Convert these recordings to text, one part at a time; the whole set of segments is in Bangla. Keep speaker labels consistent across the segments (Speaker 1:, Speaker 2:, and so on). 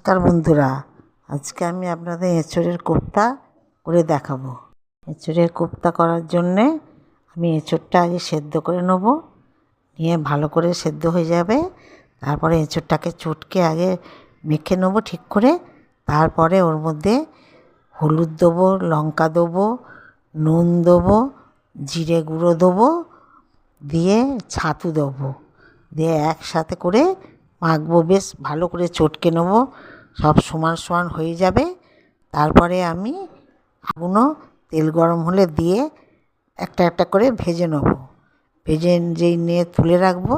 Speaker 1: নমস্কার বন্ধুরা, আজকে আমি আপনাদের এঁচড়ের কোপ্তা করে দেখাবো। এঁচড়ের কোপ্তা করার জন্যে আমি এঁচড়টা আগে সেদ্ধ করে নেব, নিয়ে ভালো করে সেদ্ধ হয়ে যাবে। তারপরে এঁচড়টাকে চটকে আগে মেখে নেব ঠিক করে। তারপরে ওর মধ্যে হলুদ দেবো, লঙ্কা দেবো, নুন দেবো, জিরে গুঁড়ো দেবো, দিয়ে ছাতু দেবো। দিয়ে একসাথে করে মাখবো, বেশ ভালো করে চটকে নেব। সব সমান সমান হয়ে যাবে। তারপরে আমি এগুলো তেল গরম হলে দিয়ে একটা একটা করে ভেজে নেব। ভেজে যেই নিয়ে তুলে রাখব,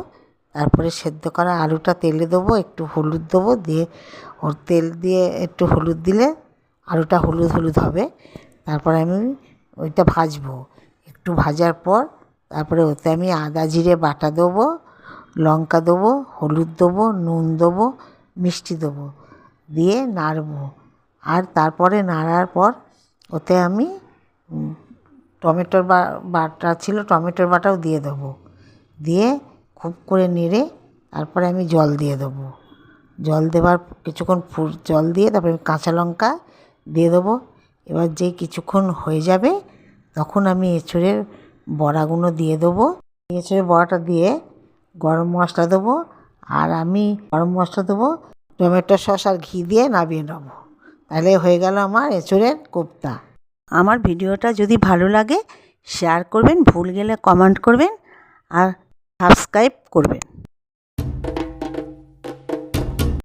Speaker 1: তারপরে সেদ্ধ করা আলুটা তেলে দেবো, একটু হলুদ দেবো দিয়ে, ওর তেল দিয়ে একটু হলুদ দিলে আলুটা হলুদ হলুদ হবে। তারপরে আমি ওইটা ভাজবো। একটু ভাজার পর তারপরে ওতে আমি আদা জিরে বাটা দেবো, লঙ্কা দেবো, হলুদ দেবো, নুন দেবো, মিষ্টি দেবো। দিয়ে নাড়বো। আর তারপরে নাড়ার পর ওতে আমি টমেটোর বাটা ছিল টমেটোর বাটাও দিয়ে দেবো। দিয়ে খুব করে নেড়ে তারপরে আমি জল দিয়ে দেবো। জল দেওয়ার কিছুক্ষণ ফুট জল দিয়ে তারপরে আমি কাঁচা লঙ্কা দিয়ে দেবো। এবার যেই কিছুক্ষণ হয়ে যাবে তখন আমি এঁচড়ের বড়াগুলো দিয়ে দেবো। এঁচড়ের বড়াটা দিয়ে গরম মশলা দেবো। আর আমি গরম মশলা দেবো টমেটো সস আর ঘি দিয়ে নামিয়ে নেব। তাহলে হয়ে গেল আমার এঁচড়ের কোপ্তা।
Speaker 2: আমার ভিডিওটা যদি ভালো লাগে শেয়ার করবেন, ভুল গেলে কমেন্ট করবেন আর সাবস্ক্রাইব করবেন।